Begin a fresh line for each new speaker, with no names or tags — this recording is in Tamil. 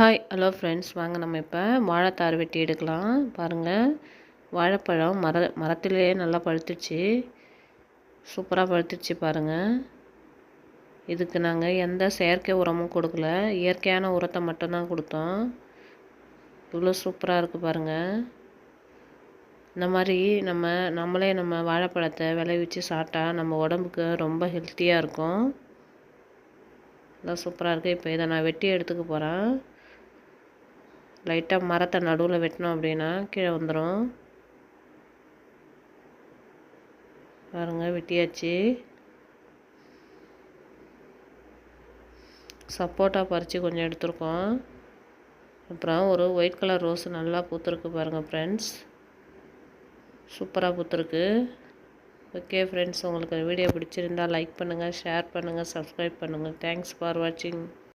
ஹாய் ஹலோ ஃப்ரெண்ட்ஸ் வாங்க நம்ம இப்போ வாழைத்தார் வெட்டி எடுக்கலாம். பாருங்கள் வாழைப்பழம் மர மரத்திலேயே நல்லா பழுத்துச்சு. சூப்பராக பழுத்துச்சு பாருங்கள் இதுக்கு நாங்கள் எந்த செயற்கை உரமும் கொடுக்கல. இயற்கையான உரத்தை மட்டும்தான் கொடுத்தோம். இவ்வளோ சூப்பராக இருக்குது பாருங்கள் இந்த மாதிரி நம்ம நம்மளே நம்ம வாழைப்பழத்தை விளைவிச்சு சாப்பிட்டா நம்ம உடம்புக்கு ரொம்ப ஹெல்த்தியாக இருக்கும். நல்லா சூப்பராக இருக்குது இப்போ இதை நான் வெட்டி எடுத்துக்க போகிறேன் லைட்டாக மரத்தை நடுவில் வெட்டினோம் அப்படின்னா கீழே வந்துடும் பாருங்க வெட்டியாச்சு. சப்போட்டா பறித்து கொஞ்சம் எடுத்துருக்கோம். அப்புறம் ஒரு ஒயிட் கலர் ரோஸ் நல்லா பூத்துருக்கு பாருங்கள் ஃப்ரெண்ட்ஸ் சூப்பராக பூத்துருக்கு. ஓகே ஃப்ரெண்ட்ஸ் உங்களுக்கு வீடியோ பிடிச்சிருந்தால் லைக் பண்ணுங்கள் ஷேர் பண்ணுங்கள் சப்ஸ்கிரைப் பண்ணுங்கள் தேங்க்ஸ் ஃபார் வாட்சிங்